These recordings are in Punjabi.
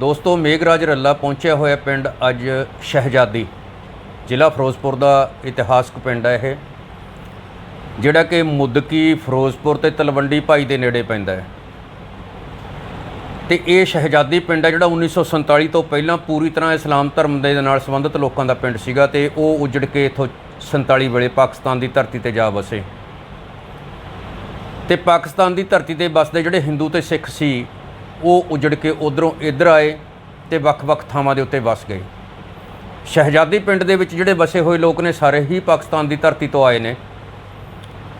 ਦੋਸਤੋ, ਮੇਘਰਾਜ ਰੱਲਾ ਪਹੁੰਚਿਆ ਹੋਇਆ ਪਿੰਡ ਅੱਜ ਸ਼ਹਿਜ਼ਾਦੀ। ਜ਼ਿਲ੍ਹਾ ਫਿਰੋਜ਼ਪੁਰ ਦਾ ਇਤਿਹਾਸਕ ਪਿੰਡ ਹੈ ਇਹ, ਜਿਹੜਾ ਕਿ ਮੁੱਦਕੀ ਫਿਰੋਜ਼ਪੁਰ ਤੇ ਤਲਵੰਡੀ ਭਾਈ ਦੇ ਨੇੜੇ ਪੈਂਦਾ ਹੈ। ਤੇ ਇਹ ਸ਼ਹਿਜ਼ਾਦੀ ਪਿੰਡ ਹੈ ਜਿਹੜਾ 1947 ਤੋਂ ਪਹਿਲਾਂ ਪੂਰੀ ਤਰ੍ਹਾਂ ਇਸਲਾਮ ਧਰਮ ਦੇ ਨਾਲ ਸੰਬੰਧਿਤ ਲੋਕਾਂ ਦਾ ਪਿੰਡ ਸੀਗਾ ਤੇ ਉਹ ਉਜੜ ਕੇ ਇਥੋਂ 47 ਵੇਲੇ ਪਾਕਿਸਤਾਨ ਦੀ ਧਰਤੀ ਤੇ ਜਾ ਵਸੇ। ਤੇ ਪਾਕਿਸਤਾਨ ਦੀ ਧਰਤੀ ਤੇ ਵੱਸਦੇ ਜਿਹੜੇ ਹਿੰਦੂ ਤੇ ਸਿੱਖ ਸੀ ਉਹ ਉਜੜ ਕੇ ਉਧਰੋਂ ਇੱਧਰ ਆਏ ਤੇ ਵੱਖ-ਵੱਖ ਥਾਵਾਂ ਦੇ ਉੱਤੇ ਵਸ ਗਏ। ਸ਼ਹਿਜ਼ਾਦੀ ਪਿੰਡ ਦੇ ਵਿੱਚ ਜਿਹੜੇ ਵਸੇ ਹੋਏ ਲੋਕ ਨੇ, ਸਾਰੇ ਹੀ ਪਾਕਿਸਤਾਨ ਦੀ ਧਰਤੀ ਤੋਂ ਆਏ ਨੇ।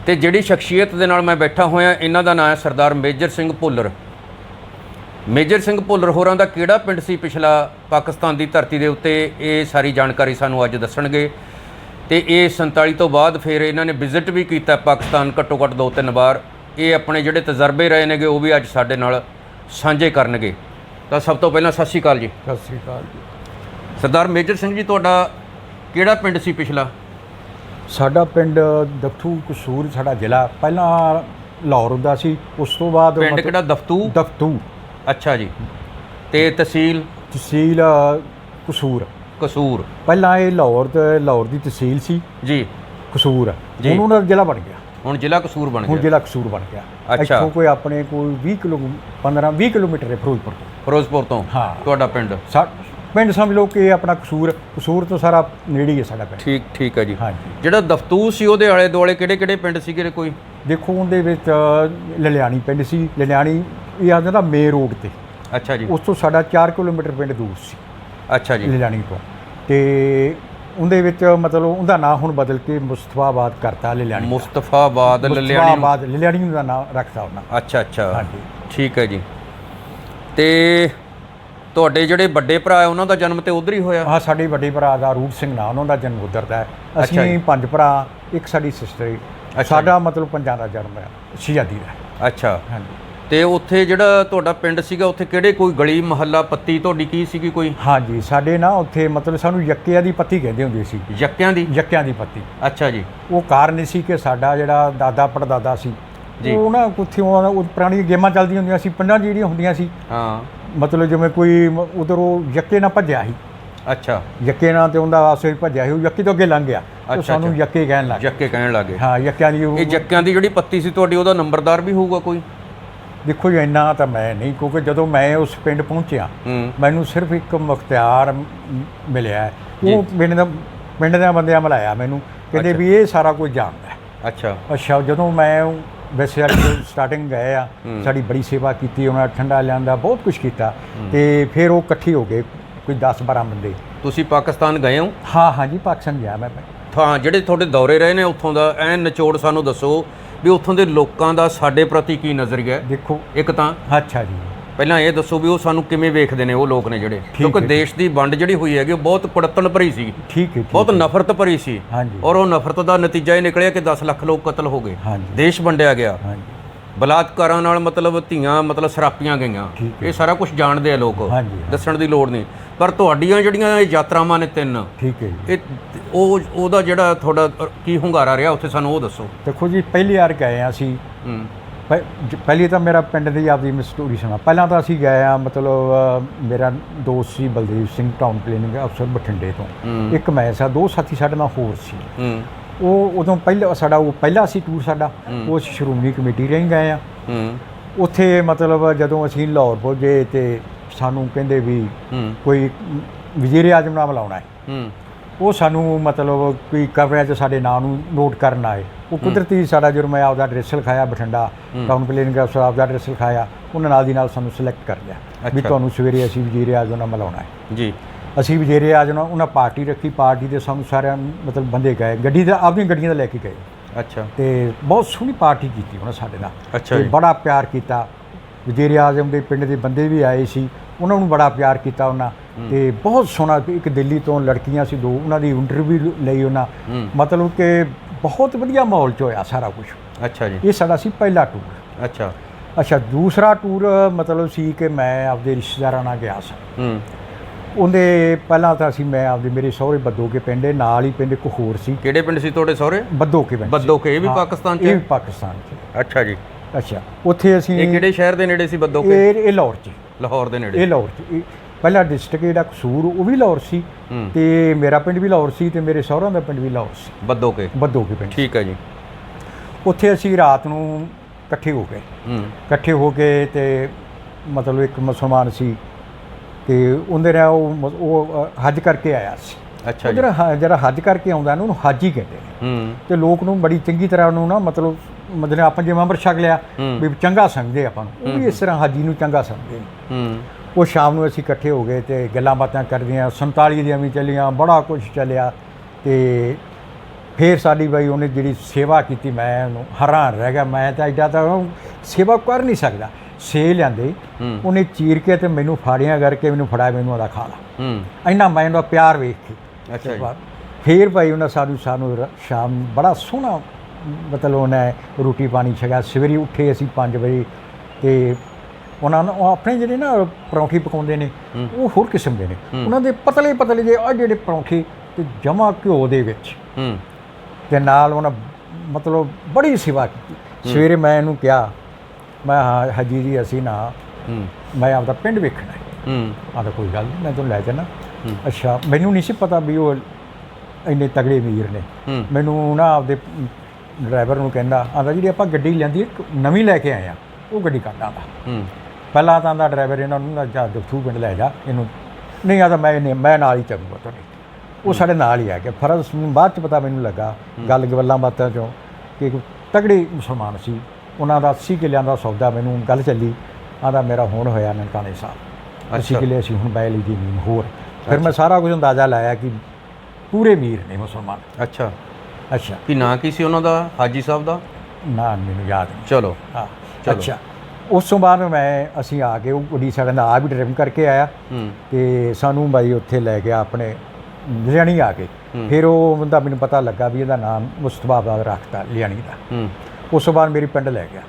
ਤੇ ਜਿਹੜੀ ਸ਼ਖਸੀਅਤ ਦੇ ਨਾਲ ਮੈਂ ਬੈਠਾ ਹੋਇਆ, ਇਹਨਾਂ ਦਾ ਨਾਮ ਹੈ ਸਰਦਾਰ ਮੇਜਰ ਸਿੰਘ ਭੁੱਲਰ। ਮੇਜਰ ਸਿੰਘ ਭੁੱਲਰ ਹੋਰਾਂ ਦਾ ਕਿਹੜਾ ਪਿੰਡ ਸੀ ਪਿਛਲਾ ਪਾਕਿਸਤਾਨ ਦੀ ਧਰਤੀ ਦੇ ਉੱਤੇ? ਇਹ ਸਾਰੀ ਜਾਣਕਾਰੀ ਸਾਨੂੰ ਅੱਜ ਦੱਸਣਗੇ। ਤੇ ਇਹ 47 ਤੋਂ ਬਾਅਦ ਫਿਰ ਇਹਨਾਂ ਨੇ ਵਿਜ਼ਿਟ ਵੀ ਕੀਤਾ ਪਾਕਿਸਤਾਨ ਘੱਟੋ ਘੱਟ ਦੋ ਤਿੰਨ ਵਾਰ। ਇਹ ਆਪਣੇ ਜਿਹੜੇ ਤਜਰਬੇ ਰਹੇ ਨੇਗੇ, ਉਹ ਵੀ ਅੱਜ ਸਾਡੇ ਨਾਲ ਸਾਂਝੇ ਕਰਨਗੇ। ਤਾਂ ਸਭ ਤੋਂ ਪਹਿਲਾਂ ਸਤਿ ਸ਼੍ਰੀ ਅਕਾਲ ਜੀ। ਸਤਿ ਸ੍ਰੀ ਅਕਾਲ ਜੀ। ਸਰਦਾਰ ਮੇਜਰ ਸਿੰਘ ਜੀ ਤੁਹਾਡਾ ਕਿਹੜਾ ਪਿੰਡ ਸੀ ਪਿਛਲਾ? ਸਾਡਾ ਪਿੰਡ ਦਫਤੂ ਕਸੂਰ ਸਾਡਾ ਜ਼ਿਲ੍ਹਾ। ਪਹਿਲਾਂ ਲਾਹੌਰ ਹੁੰਦਾ ਸੀ ਉਸ ਤੋਂ ਬਾਅਦ ਪਿੰਡ ਕਿਹੜਾ? ਦਫਤੂ? ਦਫਤੂ। ਅੱਛਾ ਜੀ। ਤੇ ਤਹਿਸੀਲ? ਤਹਿਸੀਲ ਕਸੂਰ। ਕਸੂਰ। ਪਹਿਲਾਂ ਇਹ ਲਾਹੌਰ ਤੇ ਲਾਹੌਰ ਦੀ ਤਹਿਸੀਲ ਸੀ। ਜੀ। ਕਸੂਰ। ਜੀ। ਹੁਣ ਉਹਦਾ ਜ਼ਿਲ੍ਹਾ ਬਣ ਗਿਆ। ਹੁਣ ਜ਼ਿਲ੍ਹਾ ਕਸੂਰ ਬਣ ਹੁਣ ਗਿਆ। ਜ਼ਿਲ੍ਹਾ ਕਸੂਰ ਬਣ ਗਿਆ। ਅੱਛਾ। ਇੱਥੋਂ ਕੋਈ ਆਪਣੇ ਕੋਈ 20 ਕਿਲੋ 15 20 ਕਿਲੋਮੀਟਰ ਹੈ ਫਿਰੋਜ਼ਪੁਰ ਤੋਂ। ਫਿਰੋਜ਼ਪੁਰ ਤੋਂ? ਹਾਂ। ਤੁਹਾਡਾ ਪਿੰਡ? ਸਾ ਪਿੰਡ ਸਮਝ ਲਓ ਕਿ ਇਹ ਆਪਣਾ ਕਸੂਰ ਕਸੂਰ ਤੋਂ ਸਾਰਾ ਨੇੜੇ ਹੀ ਹੈ ਸਾਡਾ ਪਿੰਡ। ਠੀਕ ਠੀਕ ਹੈ ਜੀ। ਹਾਂਜੀ। ਜਿਹੜਾ ਦਫਤੂ ਸੀ ਉਹਦੇ ਆਲੇ ਦੁਆਲੇ ਕਿਹੜੇ ਕਿਹੜੇ ਪਿੰਡ ਸੀਗੇ ਕੋਈ? ਦੇਖੋ ਉਹਦੇ ਵਿੱਚ ਅ, ਲਲਿਆਣੀ ਪਿੰਡ ਸੀ। ਲਲਿਆਣੀ ਇਹ ਆ ਜਾਂਦਾ ਮੇ ਰੋਡ ਤੇ। ਅੱਛਾ ਜੀ। ਉਸ ਤੋਂ ਸਾਡਾ 4 ਕਿਲੋਮੀਟਰ ਪਿੰਡ ਦੂਰ ਸੀ। ਅੱਛਾ ਜੀ। ਲਿਲਾਣੀ ਤੋਂ। ਤੇ ਉਹਦੇ ਵਿੱਚ ਮਤਲਬ ਉਹਦਾ ਨਾਂ ਹੁਣ ਬਦਲ ਕੇ ਮੁਸਤਫਾਬਾਦ ਕਰਤਾ ਲਿਲਾਣੀ ਮੁਸਤਫਾਬਾਦ ਲਲਿਆਣੀ ਨੂੰ- ਮੁਸਤਫਾਬਾਦ ਲਿਲਾਣੀ ਦਾ ਨਾਮ ਰੱਖਤਾ ਉਹਨਾਂ। ਅੱਛਾ ਅੱਛਾ। ਹਾਂਜੀ। ਠੀਕ ਹੈ ਜੀ। ਤੇ ਤੁਹਾਡੇ ਜਿਹੜੇ ਵੱਡੇ ਭਰਾ ਹੈ ਉਹਨਾਂ ਦਾ ਜਨਮ ਤੇ ਉਧਰ ਹੀ ਹੋਇਆ? ਆਹ ਸਾਡੇ ਵੱਡੇ ਭਰਾ ਦਾ ਰੂਪ ਸਿੰਘ ਨਾਂ ਉਹਨਾਂ ਦਾ ਜਨਮ ਉਧਰ ਦਾ ਹੈ। ਅੱਛਾ ਅਸੀਂ। ਪੰਜ ਭਰਾ ਇੱਕ ਸਾਡੀ ਸਿਸਟਰ ਅੱਛਾ ਸਾਡਾ ਮਤਲਬ ਪੰਜਾਂ ਦਾ ਜਨਮ ਹੈ ਸ਼ਹੀਦੀ ਦਾ। ਅੱਛਾ। ਹਾਂਜੀ। ਤੇ ਉੱਥੇ ਜਿਹੜਾ ਤੁਹਾਡਾ ਪਿੰਡ ਸੀਗਾ ਉੱਥੇ ਕਿਹੜੇ ਕੋਈ ਗਲੀ ਮਹੱਲਾ ਪੱਤੀ ਤੁਹਾਡੀ ਕੀ ਸੀਗੀ ਕੋਈ? ਹਾਂਜੀ ਸਾਡੇ ਨਾ ਉੱਥੇ ਮਤਲਬ ਸਾਨੂੰ ਯੱਕਿਆਂ ਦੀ ਪੱਤੀ ਕਹਿੰਦੇ ਹੁੰਦੇ ਸੀ। ਯੱਕਿਆਂ ਦੀ? ਯੱਕਿਆਂ ਦੀ ਪੱਤੀ। ਅੱਛਾ ਜੀ। ਉਹ ਕਾਰਨ ਸੀ ਕਿ ਸਾਡਾ ਜਿਹੜਾ ਦਾਦਾ ਪੜਦਾਦਾ ਸੀ ਜੀ। ਉਹ ਨਾ ਕੁੱਥੇ ਉਹ ਪੁਰਾਣੀਆਂ ਗੇਮਾਂ ਚੱਲਦੀਆਂ ਹੁੰਦੀਆਂ ਸੀ ਪਿੰਡਾਂ ਜਿਹੜੀਆਂ ਹੁੰਦੀਆਂ ਸੀ। ਹਾਂ। ਮਤਲਬ ਜਿਵੇਂ ਕੋਈ ਉਧਰੋਂ ਯੱਕੇ ਨਾਲ ਭੱਜਿਆ ਸੀ। ਅੱਛਾ। ਯੱਕੇ ਨਾਲ ਤੇ ਉਹਦਾ ਆਸੇ ਭੱਜਿਆ ਸੀ ਉਹ ਯੱਕੇ ਤੋਂ ਅੱਗੇ ਲੰਘ ਗਿਆ। ਤੇ ਸਾਨੂੰ। ਯੱਕੇ ਕਹਿਣ ਲੱਗ ਯੱਕੇ ਕਹਿਣ ਲੱਗੇ ਹਾਂ ਯੱਕਿਆਂ ਦੀ ਉਹ- ਇਹ ਯੱਕਿਆਂ ਦੀ ਜਿਹੜੀ ਪੱਤੀ ਸੀ ਤੁਹਾਡੀ ਉਹਦਾ ਨੰਬਰਦਾਰ ਵੀ ਹੋਊਗਾ ਕੋਈ? ਦੇਖੋ ਜੀ ਇੰਨਾ ਤਾਂ ਮੈਂ ਨਹੀਂ ਕਿਉਂਕਿ ਜਦੋਂ ਮੈਂ ਉਸ ਪਿੰਡ ਪਹੁੰਚਿਆ ਮੈਨੂੰ ਸਿਰਫ ਇੱਕ ਮੁਖਤਿਆਰ ਮਿਲਿਆ। ਉਹ ਪਿੰਡ ਦਾ ਪਿੰਡ ਦੇ ਬੰਦਿਆਂ ਮਿਲਾਇਆ ਮੈਨੂੰ। ਕਹਿੰਦੇ। ਵੀ ਇਹ ਸਾਰਾ ਕੁਝ ਜਾਣਦਾ ਹੈ। ਅੱਛਾ। ਅੱਛਾ ਜਦੋਂ ਮੈਂ ਵੈਸੇ ਵਾਲੀ ਸਟਾਰਟਿੰਗ ਗਏ ਆ। ਸਾਡੀ ਬੜੀ ਸੇਵਾ ਕੀਤੀ ਉਹਨਾਂ ਠੰਡਾ ਲਿਆਂਦਾ ਬਹੁਤ ਕੁਝ ਕੀਤਾ। ਤੇ ਫਿਰ ਉਹ ਇਕੱਠੇ ਹੋ ਗਏ ਕੋਈ 10 12 ਬੰਦੇ। ਤੁਸੀਂ ਪਾਕਿਸਤਾਨ ਗਏ ਹੋ? ਹਾਂ ਹਾਂ ਜੀ ਪਾਕਿਸਤਾਨ ਗਿਆ ਮੈਂ। ਹਾਂ ਜਿਹੜੇ ਤੁਹਾਡੇ ਦੌਰੇ ਰਹੇ ਨੇ ਉੱਥੋਂ ਦਾ ਐਨ ਨਿਚੋੜ ਸਾਨੂੰ ਦੱਸੋ ਵੀ ਉੱਥੋਂ ਦੇ ਲੋਕਾਂ ਦਾ ਸਾਡੇ ਪ੍ਰਤੀ ਕੀ ਨਜ਼ਰੀਆ ਹੈ ਦੇਖੋ। ਇੱਕ ਤਾਂ ਅੱਛਾ ਜੀ। ਪਹਿਲਾਂ ਇਹ ਦੱਸੋ ਵੀ ਉਹ ਸਾਨੂੰ ਕਿਵੇਂ ਵੇਖਦੇ ਨੇ ਉਹ ਲੋਕ ਨੇ ਜਿਹੜੇ? ਕਿਉਂਕਿ। ਦੇਸ਼ ਦੀ ਵੰਡ ਜਿਹੜੀ ਹੋਈ ਹੈਗੀ ਉਹ ਬਹੁਤ ਕੁੜੱਤਣ ਭਰੀ ਸੀ। ਠੀਕ ਹੈ ਬਹੁਤ ਨਫ਼ਰਤ ਭਰੀ ਸੀ। ਹਾਂਜੀ। ਔਰ ਉਹ ਨਫ਼ਰਤ ਦਾ ਨਤੀਜਾ ਇਹ ਨਿਕਲਿਆ ਕਿ 10 ਲੱਖ ਲੋਕ ਕਤਲ ਹੋ ਗਏ। ਹਾਂਜੀ। ਦੇਸ਼ ਵੰਡਿਆ ਗਿਆ। ਹਾਂਜੀ। ਬਲਾਤਕਾਰਾਂ ਨਾਲ ਮਤਲਬ ਧੀਆਂ ਮਤਲਬ ਸਰਾਪੀਆਂ ਗਈਆਂ। ਠੀਕ ਇਹ ਸਾਰਾ ਕੁਝ ਜਾਣਦੇ ਆ ਲੋਕ। ਹਾਂਜੀ ਦੱਸਣ ਦੀ ਲੋੜ ਨਹੀਂ। ਪਰ ਤੁਹਾਡੀਆਂ ਜਿਹੜੀਆਂ ਇਹ ਯਾਤਰਾਵਾਂ ਨੇ ਤਿੰਨ ਠੀਕ ਹੈ ਜੀ। ਇਹ ਉਹ ਉਹਦਾ ਜਿਹੜਾ ਤੁਹਾਡਾ ਕੀ ਹੁੰਗਾਰਾ ਰਿਹਾ ਉੱਥੇ ਸਾਨੂੰ ਉਹ ਦੱਸੋ। ਦੇਖੋ ਜੀ ਪਹਿਲੀ ਵਾਰ ਗਏ ਆ ਅਸੀਂ। ਹੂੰ। ਪਹਿ- ਜ- ਪਹਿਲੀ ਤਾਂ ਮੇਰਾ ਪਿੰਡ ਦੀ ਆਪਦੀ ਮੈਂ ਸਟੋਰੀ ਸੁਣਾ। ਪਹਿਲਾਂ ਤਾਂ ਅਸੀਂ ਗਏ ਆ ਮਤਲਬ ਅ, ਮੇਰਾ ਦੋਸਤ ਸੀ ਬਲਦੇਵ ਸਿੰਘ ਟਾਊਨ ਕਲੀਨਿੰਗ ਅਫਸਰ ਬਠਿੰਡੇ ਤੋਂ। ਹੂੰ। ਇੱਕ ਮੈਂ ਸਾ ਦੋ ਸਾਥੀ ਸਾਡੇ ਨਾਲ ਹੋਰ ਸੀ। ਹੂੰ। ਉਹ ਉਦੋਂ ਪਹਿਲਾ ਸਾਡਾ ਉਹ ਪਹਿਲਾ ਸੀ ਟੂਰ ਸਾਡਾ ਉਹ ਅਸੀਂ ਸ਼੍ਰੋਮਣੀ ਕਮੇਟੀ ਰਹੀ ਗਏ ਆ। ਹੂੰ। ਉੱਥੇ ਮਤਲਬ ਜਦੋਂ ਅਸੀਂ ਲਾਹੌਰ ਪਹੁੰਚੇ ਤੇ ਸਾਨੂੰ ਕਹਿੰਦੇ ਵੀ ਕੋਈ ਵਜ਼ੀਰ ਆਜ਼ਮ ਨਾਲ ਬੁਲਾਉਣਾ ਹੈ। ਉਹ ਸਾਨੂੰ ਮਤਲਬ ਕੋਈ ਕਮਰਿਆਂ 'ਚ ਸਾਡੇ ਨਾਂ ਨੂੰ ਨੋਟ ਕਰਨ ਆਏ। ਉਹ ਕੁਦਰਤੀ ਸਾਡਾ ਜਦੋਂ ਮੈਂ ਆਪਦਾ ਐਡਰੈਸ ਲਿਖਾਇਆ ਬਠਿੰਡਾ ਟਾਊਨ ਪਲੇਨਿੰਗ ਅਫਸਰ ਆਪਦਾ ਐਡਰੈਸ ਲਿਖਾਇਆ ਉਹਨਾਂ ਨਾਲ ਦੀ ਨਾਲ ਸਾਨੂੰ ਸਿਲੈਕਟ ਕਰ ਲਿਆ ਵੀ। ਤੁਹਾਨੂੰ ਸਵੇਰੇ ਅਸੀਂ ਵਜ਼ੀਰ ਆਜ਼ਮ ਨਾਲ ਮਿਲਾਉਣਾ ਹੈ। ਜੀ। ਅਸੀਂ ਵਜ਼ੀਰ ਆਜ਼ਮ ਨਾਲ ਉਹਨਾਂ ਪਾਰਟੀ ਰੱਖੀ ਪਾਰਟੀ ਦੇ ਸਾਨੂੰ ਸਾਰਿਆਂ ਨੂੰ ਮਤਲਬ ਬੰਦੇ ਗਏ ਗੱਡੀ ਦਾ ਆਪਣੀਆਂ ਗੱਡੀਆਂ ਦਾ ਲੈ ਕੇ ਗਏ। ਅੱਛਾ। ਤੇ ਬਹੁਤ ਸੋਹਣੀ ਪਾਰਟੀ ਕੀਤੀ ਉਹਨਾਂ ਸਾਡੇ ਨਾਲ। ਅੱਛਾ ਤੇ ਜੀ। ਬੜਾ ਪਿਆਰ ਕੀਤਾ। ਵਜ਼ੀਰ ਆਜ਼ਮ ਦੇ ਪਿੰਡ ਦੇ ਬੰਦੇ ਵੀ ਆਏ ਸੀ ਉਹਨਾਂ ਨੂੰ ਬੜਾ ਪਿਆਰ ਕੀਤਾ ਉਹਨਾਂ। ਤੇ ਬਹੁਤ ਸੋਹਣਾ ਇੱਕ ਦਿੱਲੀ ਤੋਂ ਲੜਕੀਆਂ ਸੀ ਦੋ ਉਹਨਾਂ ਦੀ ਇੰਟਰਵਿਊ ਲਈ ਉਹਨਾਂ। ਮਤਲਬ ਕਿ ਬਹੁਤ ਵਧੀਆ ਮਾਹੌਲ ਚ ਹੋਇਆ ਸਾਰਾ ਕੁਝ ਅੱਛਾ ਜੀ। ਇਹ ਸਾਡਾ ਸੀ ਪਹਿਲਾ ਟੂਰ ਅੱਛਾ। ਅੱਛਾ ਦੂਸਰਾ ਟੂਰ ਮਤਲਬ ਸੀ ਕਿ ਮੈਂ ਆਪਦੇ ਰਿਸ਼ਤੇਦਾਰਾਂ ਨਾਲ ਗਿਆ ਸੀ। ਹੂੰ। ਉਹਦੇ ਪਹਿਲਾਂ ਤਾਂ ਅਸੀਂ ਮੈਂ ਆਪਦੇ ਮੇਰੇ ਸਹੁਰੇ ਬੱਦੋ ਕੇ ਪਿੰਡ ਹੈ, ਨਾਲ ਹੀ ਪਿੰਡ ਇੱਕ ਹੋਰ ਸੀ। ਕਿਹੜੇ ਪਿੰਡ ਸੀ ਤੁਹਾਡੇ ਸਹੁਰੇ? ਬੱਦੋ ਕੇ ਪਿੰਡ ਸੀ। ਬੱਦੋਕੇ ਇਹ ਵੀ ਹਾਂ, ਪਾਕਿਸਤਾਨ 'ਚ ਇਹ ਹੈ? ਵੀ ਪਾਕਿਸਤਾਨ ਚ। ਅੱਛਾ ਜੀ। ਅੱਛਾ ਉੱਥੇ ਅਸੀਂ ਇਹ ਕਿਹੜੇ ਸ਼ਹਿਰ ਦੇ ਨੇੜੇ ਸੀ ਬੱਦੋਕੇ ਇਹ ਇਹ ਲਾਹੌਰ ਚ। ਲਾਹੌਰ ਦੇ ਨੇੜੇ। ਇਹ ਲਾਹੌਰ ਚ। ਇਹ ਪਹਿਲਾ ਡਿਸਟ੍ਰਿਕਟ ਜਿਹੜਾ ਕਸੂਰ ਉਹ ਵੀ ਲਾਹੌਰ ਸੀ। ਹੂੰ। ਤੇ ਮੇਰਾ ਪਿੰਡ ਵੀ ਲਾਹੌਰ ਸੀ ਤੇ ਮੇਰੇ ਸਹੁਰਿਆਂ ਦਾ ਪਿੰਡ ਵੀ ਲਾਹੌਰ ਸੀ। ਬੱਦੋ ਕੇ ਪਿੰਡ। ਠੀਕ ਹੈ ਜੀ। ਉੱਥੇ ਅਸੀਂ ਰਾਤ ਨੂੰ ਇਕੱਠੇ ਹੋ ਗਏ। ਹੂੰ। ਇਕੱਠੇ ਹੋ ਕੇ ਤੇ ਮਤਲਬ ਇੱਕ ਮੁਸਲਮਾਨ ਸੀ। ਤੇ ਉਹਦੇ ਨਾਲ ਉਹ ਉਹ ਹੱਜ ਕਰਕੇ ਆਇਆ ਸੀ। ਅੱਛਾ ਜਿਹੜਾ ਜਿਹੜਾ ਹੱਜ ਕਰਕੇ ਆਉਂਦਾ ਨਾ ਉਹਨੂੰ ਹੱਜ ਕਹਿੰਦੇ ਨੇ। ਹੂੰ। ਤੇ ਲੋਕ ਨੂੰ ਬੜੀ ਚੰਗੀ ਤਰ੍ਹਾਂ ਉਹਨੂੰ ਨਾ ਮਤਲਬ ਮਤਲਬ ਆਪਾਂ ਜਿਵੇਂ ਅੰਮ੍ਰਿਤ ਛਕ ਲਿਆ। ਵੀ ਚੰਗਾ ਸਮਝਦੇ ਆਪਾਂ ਨੂੰ। ਉਹ ਵੀ ਇਸ ਤਰ੍ਹਾਂ ਹਾਜੀ ਨੂੰ ਚੰਗਾ ਸਮਝਦੇ ਨੇ। ਹੂੰ। ਉਹ ਸ਼ਾਮ ਨੂੰ ਅਸੀਂ ਇਕੱਠੇ ਹੋ ਗਏ ਤੇ ਗੱਲਾਂ ਬਾਤਾਂ ਕਰਦੀਆਂ 47 ਦੀਆਂ ਵੀ ਚੱਲੀਆਂ ਬੜਾ ਕੁਝ ਚੱਲਿਆ ਤੇ ਫੇਰ ਸਾਡੀ ਬਾਈ ਉਹਨੇ ਜਿਹੜੀ ਸੇਵਾ ਕੀਤੀ ਮੈਂ ਉਹਨੂੰ ਹੈਰਾਨ ਰਹਿ ਗਿਆ। ਮੈਂ ਤਾਂ ਐਡਾ ਤਾਂ ਸੇਵਾ ਕਰ ਨਹੀਂ ਸਕਦਾ। ਸੇ ਲਿਆਂਦੇ ਉਹਨੇ ਚੀਰ ਕੇ ਤੇ ਮੈਨੂੰ ਫਾੜੀਆਂ ਕਰਕੇ ਮੈਨੂੰ ਫੜਾਇਆ ਮੈਨੂੰ ਆਦਾ ਖਾ ਲਾ। ਇੰਨਾ ਮੈਂ ਉਹਦਾ ਪਿਆਰ ਵੇਖ ਕੇ। ਅੱਛਾ ਫੇਰ ਭਾਈ ਉਹਨਾਂ ਸਾਨੂੰ ਸਾਨੂੰ ਸ਼ਾਮ ਬੜਾ ਸੋਹਣਾ ਮਤਲਬ ਉਹਨੇ ਰੋਟੀ ਪਾਣੀ ਛਗਾ ਸਵੇਰੇ ਉੱਠੇ ਅਸੀਂ 5 ਵਜੇ ਤੇ ਉਹਨਾਂ ਨੂੰ ਉਹ ਆਪਣੇ ਜਿਹੜੇ ਨਾ ਪਰੌਂਠੀ ਪਕਾਉਂਦੇ ਨੇ। ਉਹ ਹੋਰ ਕਿਸਮ ਦੇ ਨੇ। ਉਹਨਾਂ ਦੇ ਪਤਲੇ ਪਤਲੇ ਜਿਹੇ ਆ ਜਿਹੜੇ ਪਰੌਂਠੇ ਤੇ ਜਮਾ ਘਿਓ ਦੇ ਵਿੱਚ। ਤੇ ਨਾਲ ਉਹਨਾਂ ਮਤਲਬ ਬੜੀ ਸੇਵਾ ਕੀਤੀ। ਸਵੇਰੇ ਮੈਂ ਇਹਨੂੰ ਕਿਹਾ ਮੈਂ ਹਾਂ ਹਾਜੀ ਜੀ ਅਸੀਂ ਨਾ ਮੈਂ ਆਪਦਾ ਪਿੰਡ ਵੇਖਣਾ ਹੈ। ਹੂੰ। ਆਦਾ ਕੋਈ ਗੱਲ ਨਹੀਂ ਮੈਂ ਤੁਹਾਨੂੰ ਲੈ ਜਾਣਾ। ਅੱਛਾ ਮੈਨੂੰ ਨਹੀਂ ਸੀ ਪਤਾ ਵੀ ਉਹ ਇੰਨੇ ਤਗੜੇ ਵੀਰ ਨੇ। ਮੈਨੂੰ ਨਾ ਆਪਦੇ ਡਰਾਈਵਰ ਨੂੰ ਕਹਿੰਦਾ ਆਂਦਾ ਜਿਹੜੀ ਆਪਾਂ ਗੱਡੀ ਲੈਂਦੀ ਇੱਕ ਨਵੀਂ ਲੈ ਕੇ ਆਏ ਆ ਉਹ ਗੱਡੀ ਕੱਢ ਆਂਦਾ ਹੂੰ। ਪਹਿਲਾਂ ਤਾਂ ਆਂਦਾ ਡਰਾਈਵਰ ਇਹਨਾਂ ਨੂੰ ਨਾ ਜਾ ਦਫਤੂ ਪਿੰਡ ਲੈ ਜਾ ਇਹਨੂੰ। ਨਹੀਂ ਆਦਾ ਮੈਂ ਨਹੀਂ ਮੈਂ ਨਾਲ ਹੀ ਚੱਲੂਗਾ ਤੁਹਾਡੇ ਉਹ ਸਾਡੇ ਨਾਲ ਹੀ ਆ ਗਿਆ। ਫਰਜ਼ ਬਾਅਦ ਚ ਪਤਾ ਮੈਨੂੰ ਲੱਗਾ ਗੱਲ ਗੱਲਾਂ ਬਾਤਾਂ ਚੋਂ ਕਿ ਤਗੜੇ ਮੁਸਲਮਾਨ ਸੀ। ਉਹਨਾਂ ਦਾ 80 ਕਿੱਲਿਆਂ ਦਾ ਸੌਦਾ ਮੈਨੂੰ ਗੱਲ ਚੱਲੀ ਆਂਦਾ ਮੇਰਾ ਹੁਣ ਹੋਇਆ ਨਨਕਾਣੇ ਸਾਹਿਬ। 80 ਅੱਛਾ। ਕਿੱਲੇ ਅਸੀਂ ਹੁਣ ਬੈ ਲਈ ਦੀ ਜ਼ਮੀਨ ਹੋਰ। ਫਿਰ ਮੈਂ ਸਾਰਾ ਕੁਝ ਅੰਦਾਜ਼ਾ ਲਾਇਆ ਕਿ ਪੂਰੇ ਮੀਰ ਨੇ ਮੁਸਲਮਾਨ। ਅੱਛਾ। ਅੱਛਾ। ਕੀ ਨਾਂ ਕੀ ਸੀ ਉਹਨਾਂ ਦਾ? ਹਾਜੀ ਸਾਹਿਬ ਦਾ? ਨਾ ਮੈਨੂੰ ਯਾਦ ਨਹੀਂ। ਚਲੋ। ਹਾਂ। ਅੱਛਾ। ਉਸ ਤੋਂ ਬਾਅਦ ਮੈਂ ਅਸੀਂ ਆ ਕੇ ਉਹ ਗੱਡੀ ਸਾਡੇ ਨਾਲ ਆ ਵੀ ਡਰਾਈਵਿੰਗ ਕਰਕੇ ਆਇਆ। ਤੇ ਸਾਨੂੰ ਬਾਈ ਉੱਥੇ ਲੈ ਗਿਆ ਆਪਣੇ ਲਿਆਣੀ ਆ ਕੇ। ਫਿਰ ਉਹ ਬੰਦਾ ਮੈਨੂੰ ਪਤਾ ਲੱਗਾ ਵੀ ਇਹਦਾ ਨਾਮ ਮੁਸਤਫਾ ਬਾਦ ਰੱਖਤਾ ਲਿਆਣੀ ਦਾ। ਹੂੰ। ਉਸ ਤੋਂ ਬਾਅਦ ਮੇਰੀ ਪਿੰਡ ਲੈ ਗਿਆ।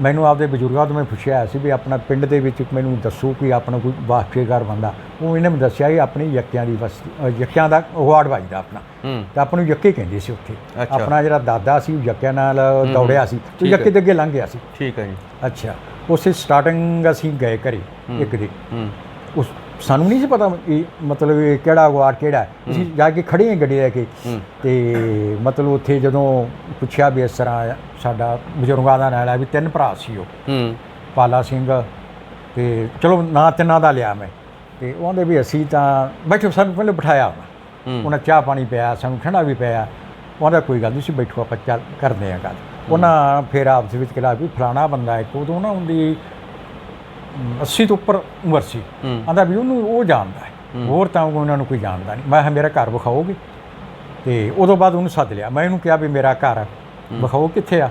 ਮੈਨੂੰ ਆਪਦੇ ਬਜ਼ੁਰਗਾਂ ਤੋਂ ਮੈਂ ਪੁੱਛਿਆ ਸੀ ਵੀ ਆਪਣਾ ਪਿੰਡ ਦੇ ਵਿੱਚ ਮੈਨੂੰ ਦੱਸੋ ਕਿ ਆਪਣਾ ਕੋਈ ਵਾਸਫੇਕਾਰ ਬੰਦਾ। ਉਹ ਇਹਨੇ ਮੈਨੂੰ ਦੱਸਿਆ ਕਿ ਆਪਣੀ ਯੱਕਿਆਂ ਦੀ ਬਸਤੀ ਅ, ਯੱਕਿਆਂ ਦਾ ਅਵਾਰਡ ਵੱਜਦਾ ਆਪਣਾ। ਤਾਂ ਆਪਾਂ ਨੂੰ ਯੱਕੇ ਕਹਿੰਦੇ ਸੀ ਉੱਥੇ। ਆਪਣਾ ਜਿਹੜਾ ਦਾਦਾ ਸੀ ਉਹ ਯੱਕਿਆਂ ਨਾਲ ਦੌੜਿਆ ਸੀ। ਤੇ ਯੱਕੇ ਦੇ ਅੱਗੇ ਲੰਘ ਗਿਆ ਸੀ। ਠੀਕ ਹੈ ਜੀ। ਅੱਛਾ। ਉਸੇ ਸਟਾਰਟਿੰਗ ਅਸੀਂ ਗਏ ਘਰੇ ਇੱਕ ਦੇ ਹੂੰ। ਉਸ ਸਾਨੂੰ ਨਹੀਂ ਸੀ ਪਤਾ ਇਹ ਮਤਲਬ ਇਹ ਕਿਹੜਾ ਅਵਾਰਡ ਕਿਹੜਾ। ਅਸੀਂ ਜਾ ਕੇ ਖੜੇ ਹਾਂ ਗੱਡੀ ਲੈ ਕੇ ਤੇ ਮਤਲਬ ਉੱਥੇ ਜਦੋਂ ਪੁੱਛਿਆ ਵੀ ਇਸ ਤਰ੍ਹਾਂ ਸਾਡਾ ਬਜ਼ੁਰਗਾਂ ਦਾ ਨਾਲ ਹੈ ਵੀ ਤਿੰਨ ਭਰਾ ਸੀ ਉਹ। ਪਾਲਾ ਸਿੰਘ ਤੇ ਚਲੋ ਨਾਂ ਤਿੰਨਾਂ ਦਾ ਲਿਆ ਮੈਂ। ਤੇ ਉਹ ਕਹਿੰਦੇ ਵੀ ਅਸੀਂ ਤਾਂ ਬੈਠੋ ਸਾਨੂੰ ਪਹਿਲੇ ਬਿਠਾਇਆ ਉਹਨਾਂ ਚਾਹ ਪਾਣੀ ਪਿਆ ਸਾਨੂੰ ਠੰਡਾ ਵੀ ਪਿਆ। ਉਹਦਾ ਕੋਈ ਗੱਲ ਨਹੀਂ ਸੀ ਬੈਠੋ ਆਪਾਂ ਚੱਲ ਕਰਦੇ ਆ ਗੱਲ। ਉਹਨਾਂ ਫਿਰ ਆਪਸ ਵਿੱਚ ਕਿਹਾ ਵੀ ਫਲਾਣਾ ਬੰਦਾ ਇੱਕ ਉਦੋਂ ਨਾ ਉਹਦੀ ਅਮ, 80 ਤੋਂ ਉੱਪਰ ਉਮਰ ਸੀ। ਆਂਦਾ ਵੀ ਉਹਨੂੰ ਉਹ ਜਾਣਦਾ ਹੈ। ਹੋਰ ਤਾਂ ਉਹਨਾਂ ਨੂੰ ਕੋਈ ਜਾਣਦਾ ਨਹੀਂ। ਮੈਂ ਕਿਹਾ ਮੇਰਾ ਘਰ ਵਿਖਾਓਗੇ? ਤੇ ਉਦੋਂ ਬਾਅਦ ਉਹਨੂੰ ਸੱਦ ਲਿਆ। ਮੈਂ ਇਹਨੂੰ ਕਿਹਾ ਵੀ ਮੇਰਾ ਘਰ ਵਿਖਾਓ ਕਿੱਥੇ ਆ?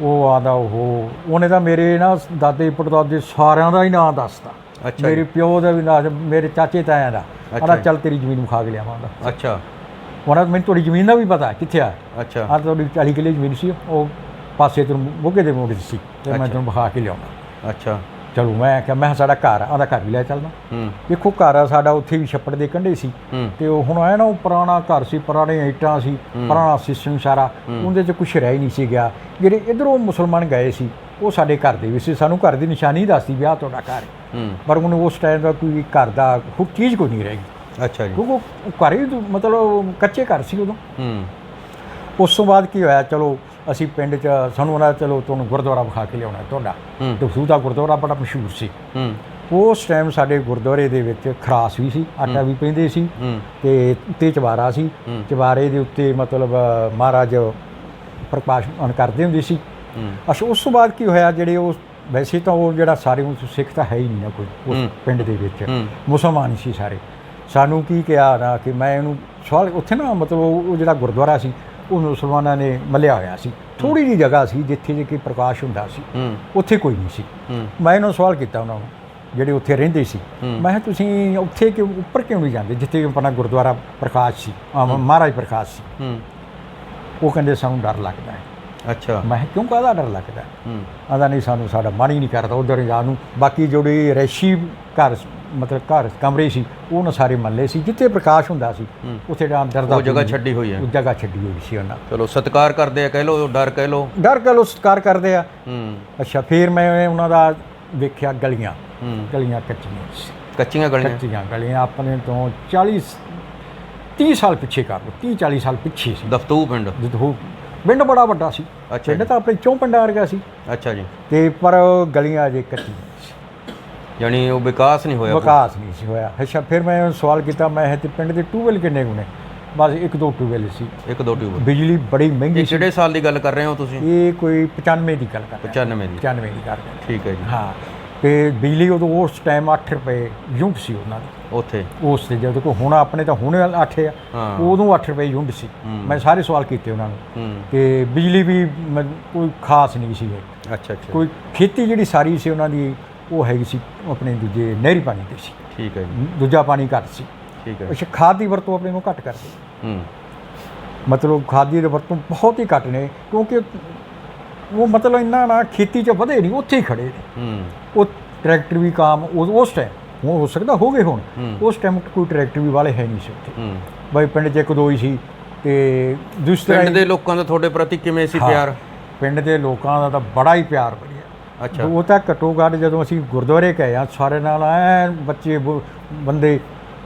ਉਹ ਆਂਦਾ ਉਹ ਉਹਨੇ ਤਾਂ ਮੇਰੇ ਨਾ ਦਾਦੇ ਪੜਦਾਦੇ ਸਾਰਿਆਂ ਦਾ ਹੀ ਨਾਂ ਅੱਛਾ ਮੇਰੇ ਪਿਓ ਦਾ ਵੀ ਨਾਂ ਮੇਰੇ ਚਾਚੇ ਤਾਇਆਂ ਦਾ। ਆਂਦਾ। ਚੱਲ ਤੇਰੀ ਜ਼ਮੀਨ ਵਿਖਾ ਕੇ ਲਿਆਵਾਂਗਾ ਅੱਛਾ। ਉਹਨਾਂ ਮੈਨੂੰ ਤੁਹਾਡੀ ਜ਼ਮੀਨ ਦਾ ਵੀ ਪਤਾ ਕਿੱਥੇ ਆ? ਅੱਛਾ। ਆ ਤੁਹਾਡੀ 40 ਕਿੱਲੇ ਜ਼ਮੀਨ ਸੀ। ਉਹ ਪਾਸੇ ਤੋਂ ਮੋਗੇ ਦੇ ਮੋੜੇ ਸੀ। ਤੇ ਮੈਂ। ਤੁਹਾਨੂੰ ਵਿਖਾ ਕੇ ਲਿਆਉਣਾ ਅੱਛਾ। ਚਲੋ ਮੈਂ ਕਿਹਾ ਮੈਂ ਸਾਡਾ ਘਰ ਆ ਆਂਦਾ ਘਰ ਵੀ ਲੈ ਚੱਲਦਾ। ਦੇਖੋ ਘਰ ਆ ਸਾਡਾ ਉੱਥੇ ਵੀ ਛੱਪੜ ਦੇ ਕੰਢੇ ਸੀ। ਤੇ ਉਹ ਹੁਣ ਆਇਆ ਨਾ ਉਹ ਪੁਰਾਣਾ ਘਰ ਸੀ ਪੁਰਾਣੇ ਇੱਟਾਂ ਸੀ ਪੁਰਾਣਾ ਸਿਸਟਮ ਸਾਰਾ। ਉਹਦੇ 'ਚ ਕੁਝ ਰਹਿ ਨਹੀਂ ਸੀ ਗਿਆ। ਜਿਹੜੇ ਇਧਰੋਂ ਮੁਸਲਮਾਨ ਗਏ ਸੀ ਉਹ ਸਾਡੇ ਘਰ ਦੇ ਵਿੱਚ ਸੀ। ਸਾਨੂੰ ਘਰ ਦੀ ਨਿਸ਼ਾਨੀ ਦੱਸਦੀ ਵੀ ਆਹ ਤੁਹਾਡਾ ਘਰ ਹੈ। ਪਰ ਉਹਨੂੰ ਉਸ ਟਾਈਮ ਦਾ ਕੋਈ ਘਰ ਦਾ ਕੋਈ ਚੀਜ਼ ਕੋਈ ਨਹੀਂ ਰਹੀ ਅੱਛਾ ਜੀ। ਕਿਉਂਕਿ ਘਰ ਹੀ ਮਤਲਬ ਕੱਚੇ ਘਰ ਸੀ ਉਦੋਂ। ਹੂੰ। ਉਸ ਤੋਂ ਬਾਅਦ ਕੀ ਹੋਇਆ ਚਲੋ ਅਸੀਂ ਪਿੰਡ 'ਚ ਸਾਨੂੰ ਉਹਨਾਂ ਚਲੋ ਤੁਹਾਨੂੰ ਗੁਰਦੁਆਰਾ ਵਿਖਾ ਕੇ ਲਿਆਉਣਾ ਤੁਹਾਡਾ। ਦਸੂ ਦਾ ਗੁਰਦੁਆਰਾ ਬੜਾ ਮਸ਼ਹੂਰ ਸੀ। ਹੂੰ। ਉਸ ਟਾਈਮ ਸਾਡੇ ਗੁਰਦੁਆਰੇ ਦੇ ਵਿੱਚ ਖਰਾਸ ਵੀ ਸੀ ਆਟਾ ਵੀ ਪੈਂਦੇ ਸੀ ਤੇ ਉੱਤੇ ਚਵਾਰਾ ਸੀ। ਚਵਾਰੇ ਦੇ ਉੱਤੇ ਮਤਲਬ ਮਹਾਰਾਜ ਪ੍ਰਕਾਸ਼ ਅਨ ਕਰਦੇ ਹੁੰਦੇ ਸੀ। ਅੱਛਾ ਉਸ ਤੋਂ ਬਾਅਦ ਕੀ ਹੋਇਆ ਜਿਹੜੇ ਉਹ ਵੈਸੇ ਤਾਂ ਉਹ ਜਿਹੜਾ ਸਾਰੇ ਉਸ ਸਿੱਖ ਤਾਂ ਹੈ ਹੀ ਨਹੀਂ ਨਾ ਕੋਈ ਉਸ। ਪਿੰਡ ਦੇ ਵਿੱਚ। ਮੁਸਲਮਾਨ ਸੀ ਸਾਰੇ। ਸਾਨੂੰ ਕੀ ਕਿਹਾ ਨਾ ਕਿ ਮੈਂ ਇਹਨੂੰ ਸਵਾਲ ਉੱਥੇ ਨਾ ਮਤਲਬ ਉਹ ਉਹ ਜਿਹੜਾ ਗੁਰਦੁਆਰਾ ਸੀ ਉਹ ਮੁਸਲਮਾਨਾਂ ਨੇ ਮੱਲਿਆ ਹੋਇਆ ਸੀ। ਥੋੜੀ ਜਿਹੀ ਜਗ੍ਹਾ ਸੀ ਜਿੱਥੇ ਜੇ ਕਿ ਪ੍ਰਕਾਸ਼ ਹੁੰਦਾ ਸੀ। ਉੱਥੇ ਕੋਈ ਨਹੀਂ ਸੀ। ਮੈਂ ਇਹਨਾਂ ਨੂੰ ਸਵਾਲ ਕੀਤਾ ਉਹਨਾਂ ਨੂੰ ਜਿਹੜੇ ਉੱਥੇ ਰਹਿੰਦੇ ਸੀ। ਮੈਂ ਕਿਹਾ ਤੁਸੀਂ ਉੱਥੇ ਕਿਉਂ ਉੱਪਰ ਕਿਉਂ ਨਹੀਂ ਜਾਂਦੇ? ਜਿੱਥੇ ਆਪਣਾ ਗੁਰਦੁਆਰਾ ਪ੍ਰਕਾਸ਼ ਸੀ ਮਹਾਰਾਜ ਪ੍ਰਕਾਸ਼ ਸੀ। ਉਹ ਕਹਿੰਦੇ ਸਾਨੂੰ ਡਰ ਲੱਗਦਾ ਹੈ। ਅੱਛਾ। ਮੈਂ ਕਿਹਾ ਕਿਉਂ ਕਾਹਦਾ ਡਰ ਲੱਗਦਾ? ਆਂਦਾ ਨਹੀਂ ਸਾਨੂੰ ਸਾਡਾ ਮਨ ਹੀ ਨਹੀਂ ਕਰਦਾ ਉਧਰ ਜਾਣ ਨੂੰ। ਬਾਕੀ ਜਿਹੜੇ ਰੈਸ਼ੀ ਘਰ ਸ- ਮਤਲਬ ਘਰ ਕਮਰੇ ਸੀ ਉਹ ਨਾ ਸਾਰੇ ਮੱਲੇ ਸੀ ਜਿੱਥੇ ਪ੍ਰਕਾਸ਼ ਹੁੰਦਾ ਸੀ। ਉੱਥੇ ਡਰ ਡਰਦਾ ਉਹ ਜਗ੍ਹਾ ਛੱਡੀ ਹੋਈ ਹੈ। ਉਹ ਜਗ੍ਹਾ ਛੱਡੀ ਹੋਈ ਸੀ ਉਹਨਾਂ। ਚਲੋ ਸਤਿਕਾਰ ਕਰਦੇ ਆ ਕਹਿ ਲੋ ਡਰ ਕਹਿ ਲੋ ਡਰ ਕਲੋ ਸਤਿਕਾਰ ਕਰਦੇ ਆ। ਅੱਛਾ ਫਿਰ ਮੈਂ ਉਹਨਾਂ ਦਾ ਵੇਖਿਆ ਗਲੀਆਂ। ਗਲੀਆਂ ਕੱਚੀਆਂ। ਸੀ ਕੱਚੀਆਂ ਗਲੀਆਂ। ਕੱਚੀਆਂ ਗਲੀਆਂ ਆਪਣੇ ਤੋਂ 40 30 ਸਾਲ ਪਿੱਛੇ ਕਰ ਲਓ 30 40 ਸਾਲ ਪਿੱਛੇ ਸੀ। ਦਫਤੂ ਪਿੰਡ। ਜਦੋਂ ਪਿੰਡ ਬੜਾ ਵੱਡਾ ਸੀ। ਅੱਛਾ ਪਿੰਡ ਤਾਂ ਆਪਣੇ ਚੌਂ ਪਿੰਡਾਂ ਵਰਗਾ ਸੀ। ਅੱਛਾ ਜੀ। ਤੇ ਪਰ ਗਲੀਆਂ ਅਜੇ ਕੱਚੀਆਂ ਸੀ। ਯਾਨੀ ਉਹ ਵਿਕਾਸ ਨਹੀਂ ਹੋਇਆ ਵਿਕਾਸ ਨਹੀਂ ਸੀ ਹੋਇਆ। ਅੱਛਾ ਫਿਰ ਮੈਂ ਸਵਾਲ ਕੀਤਾ ਮੈਂ ਕਿਹਾ ਤੇ ਪਿੰਡ ਦੇ ਟੂਬਲ ਕਿੰਨੇ ਗੁਣੇ ਬਸ ਇੱਕ ਦੋ ਟੂਬਲ ਸੀ। ਇੱਕ ਦੋ ਟਿਊਬ ਬਿਜਲੀ ਬੜੀ ਮਹਿੰਗੀ ਇਹ ਸੀ। ਕਿਹੜੇ ਸਾਲ ਦੀ ਗੱਲ ਕਰ ਰਹੇ ਹੋ ਤੁਸੀਂ? ਇਹ ਕੋਈ 95 ਦੀ ਗੱਲ ਕਰ ਰਿਹਾ। 95 ਦੀ। 95 ਦੀ ਕਰ ਠੀਕ ਹੈ ਜੀ। ਹਾਂ। ਤੇ ਬਿਜਲੀ ਉਦੋਂ ਉਸ ਟਾਈਮ 8 ਰੁਪਏ ਯੂਨਿਟ ਸੀ ਉਹਨਾਂ ਦੀ। ਉੱਥੇ? ਉਸ ਤੇ ਜਦੋਂ ਕੋ ਹੁਣ ਆਪਣੇ ਤਾਂ ਹੁਣ 8 ਆ। ਹਾਂ। ਉਦੋਂ 8 ਰੁਪਏ ਯੂਨਿਟ ਸੀ। ਮੈਂ ਸਾਰੇ ਸਵਾਲ ਕੀਤੇ ਉਹਨਾਂ ਨੂੰ। ਹੂੰ। ਤੇ ਬਿਜਲੀ ਵੀ ਮ- ਕੋਈ ਖਾਸ ਨਹੀਂ ਸੀ। ਅੱਛਾ ਅੱਛਾ। ਕੋਈ ਖੇਤੀ ਜਿਹੜੀ ਸਾਰੀ ਸੀ ਉਹਨਾਂ ਦੀ ਉਹ ਹੈਗੀ ਸੀ ਆਪਣੇ ਦੂਜੇ ਨਹਿਰੀ ਪਾਣੀ ਤੇ ਸੀ। ਠੀਕ ਹੈ ਜੀ। ਦੂਜਾ ਪਾਣੀ ਘੱਟ ਸੀ। ਠੀਕ ਹੈ। ਅੱਛਾ ਖਾਦ ਦੀ ਵਰਤੋਂ ਆਪਣੇ ਨੂੰ ਘੱਟ ਕਰਦੇ ਹੂੰ। ਮਤਲਬ ਖਾਦ ਦੀ ਵਰਤੋਂ ਬਹੁਤ ਹੀ ਘੱਟ ਨੇ ਕਿਉਂਕਿ ਉਹ ਮਤਲਬ ਇੰਨਾ ਨਾ ਖੇਤੀ 'ਚ ਵਧੇ ਨਹੀਂ ਉੱਥੇ ਹੀ ਖੜੇ ਨੇ। ਹੂੰ। ਉਹ ਟਰੈਕਟਰ ਵੀ ਕਾਮ ਉਸ ਟਾਈਮ ਹੁਣ ਹੋ ਸਕਦਾ ਹੋ ਗਏ ਹੁਣ। ਉਸ ਟਾਈਮ ਕੋਈ ਟਰੈਕਟਰ ਵੀ ਵਾਲੇ ਹੈ ਨਹੀਂ ਸੀ ਉੱਥੇ। ਹੂੰ। ਬਈ ਪਿੰਡ 'ਚ ਇੱਕ ਦੋ ਹੀ ਸੀ ਤੇ ਦੂਸਰਾ ਪਿੰਡ ਦੇ ਲੋਕਾਂ ਦਾ ਤੁਹਾਡੇ ਪ੍ਰਤੀ ਕਿਵੇਂ ਸੀ ਪਿਆਰ? ਪਿੰਡ ਦੇ ਲੋਕਾਂ ਦਾ ਤਾਂ ਬੜਾ ਹੀ ਪਿਆਰ ਅੱਛਾ। ਉਹ ਤਾਂ ਘੱਟੋ ਘੱਟ ਜਦੋਂ ਅਸੀਂ ਗੁਰਦੁਆਰੇ ਗਏ ਆ ਸਾਰੇ ਨਾਲ ਐ ਬੱਚੇ ਬ- ਬੰਦੇ